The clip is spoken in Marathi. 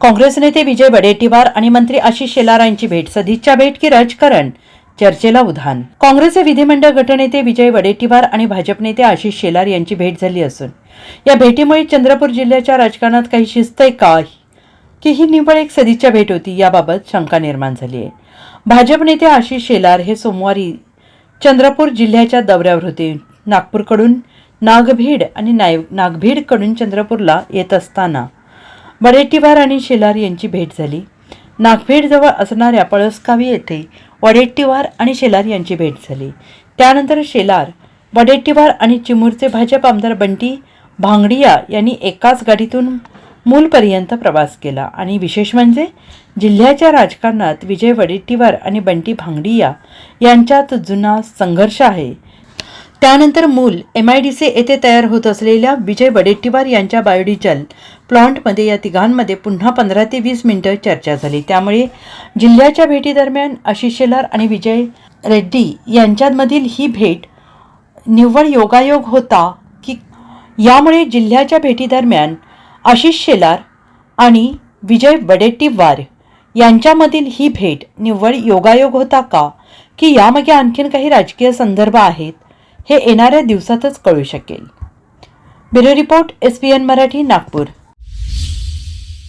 काँग्रेस नेते विजय वडेट्टीवार आणि मंत्री आशिष शेलार यांची भेट सदिच्छा भेट की राजकारण? चर्चेला उधाण. काँग्रेसचे विधिमंडळ गटनेते विजय वडेट्टीवार आणि भाजप नेते आशिष शेलार यांची भेट झाली असून या भेटीमुळे चंद्रपूर जिल्ह्याच्या राजकारणात काही शिस्त आहे का की ही निव्वळ एक सदिच्छा भेट होती याबाबत शंका निर्माण झाली आहे. भाजप नेते आशिष शेलार हे सोमवारी चंद्रपूर जिल्ह्याच्या दौऱ्यावर होते. नागपूरकडून नागभीड आणि नाय नागभीडकडून चंद्रपूरला येत असताना वडेट्टीवार आणि शेलार यांची भेट झाली. नागभीडजवळ असणाऱ्या पळसकावी येथे वडेट्टीवार आणि शेलार यांची भेट झाली. त्यानंतर शेलार वडेट्टीवार आणि चिमूरचे भाजप आमदार बंटी भांगडिया यांनी एकाच गाडीतून मूलपर्यंत प्रवास केला. आणि विशेष म्हणजे जिल्ह्याच्या राजकारणात विजय वडेट्टीवार आणि बंटी भांगडिया यांच्यात जुना संघर्ष आहे. त्यानंतर मूल एम आय डी सी येथे तयार होत असलेल्या विजय वडेट्टीवार यांच्या बायोडिजल प्लॉन्टमध्ये या तिघांमध्ये पुन्हा पंधरा ते वीस मिनिटं चर्चा झाली. त्यामुळे जिल्ह्याच्या भेटीदरम्यान आशिष शेलार आणि विजय रेड्डी यांच्यामधील ही भेट निव्वळ योगायोग होता की यामुळे जिल्ह्याच्या भेटीदरम्यान आशिष शेलार आणि विजय वडेट्टीवार यांच्यामधील ही भेट निव्वळ योगायोग होता का? की यामागे आणखीन काही राजकीय संदर्भ आहेत? हे येणाऱ्या दिवसातच कळू शकेल. Bureau report S P N Marathi Nagpur.